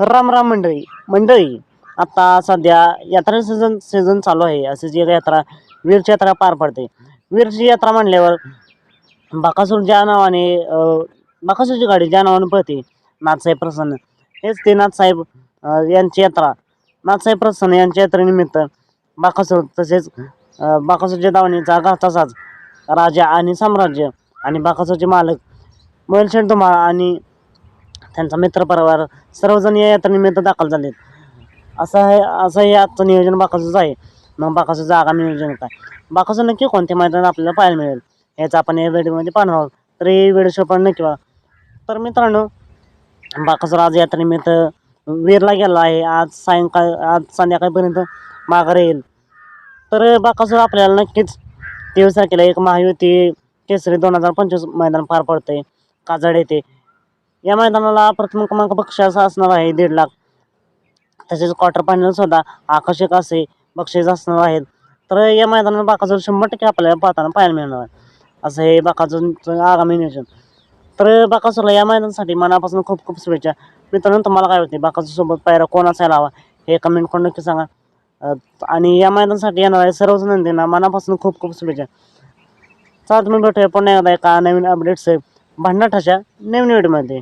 राम राम मंडळी. मंडळी आता सध्या यात्रा सीझन सीझन चालू आहे. असे जी यात्रा वीरची यात्रा पार पडते. वीरची यात्रा म्हणल्यावर बाकासूर ज्या नावाने बाकासूरची गाडी ज्या नावाने पळते नाथसाहेब प्रसन्न. हेच ते नाथसाहेब यांची यात्रा. नाथसाहेब प्रसन्न यांच्या यात्रेनिमित्त बाकासूर तसेच बाकासूरच्या दावणीचा तसाच राजा आणि साम्राज्य आणि बाकासूरचे मालक मोलशेठ धुमाळ आणि त्यांचा मित्रपरिवार सर्वजण या यात्रेनिमित्त दाखल झालेत. असं आहे असं हे आजचं नियोजन बाकासूचं आहे. मग बाकासूचं आगामी नियोजन काय? बाकासूर नक्की कोणते मैदान आपल्याला पाहायला मिळेल याचं आपण या व्हिडिओमध्ये पाहणार आहोत. तर हे व्हिडिओ पण नक्की बघा. तर मित्रांनो बाकासूर आज यात्रेनिमित्त वीरला गेला आहे. आज सायंकाळ आज संध्याकाळपर्यंत माघार येईल. तर बाकासूर आपल्याला नक्कीच तेवीस तारखेला एक महायुती केसरी दोन हजार पंचवीस मैदान पार पडते काजड येते. या मैदानाला प्रथम क्रमांक बक्षास असणार आहे दीड लाख. तसेच क्वार्टर फायनल सुद्धा आकर्षक असे बक्षीस असणार आहेत. तर या मैदानात बाकासूर शंभर टक्के आपल्याला पाहताना पाहायला मिळणार आहे. असं हे बाकासूरचं आगामी नियोजन. तर बाकासूरला या मैदानासाठी मनापासून खूप खूप शुभेच्छा. मित्रांनो तुम्हाला काय होते बाकासूरसोबत पायरा कोण असायला हवा हे कमेंट करून नक्की सांगा. आणि या मैदानासाठी येणार आहे सर्वच नंदींना मनापासून खूप खूप शुभेच्छा. चला तुम्ही भेटूया पुन्हा एकदा एका नवीन अपडेट्स भांडणाठाच्या नवीन व्हिडिओमध्ये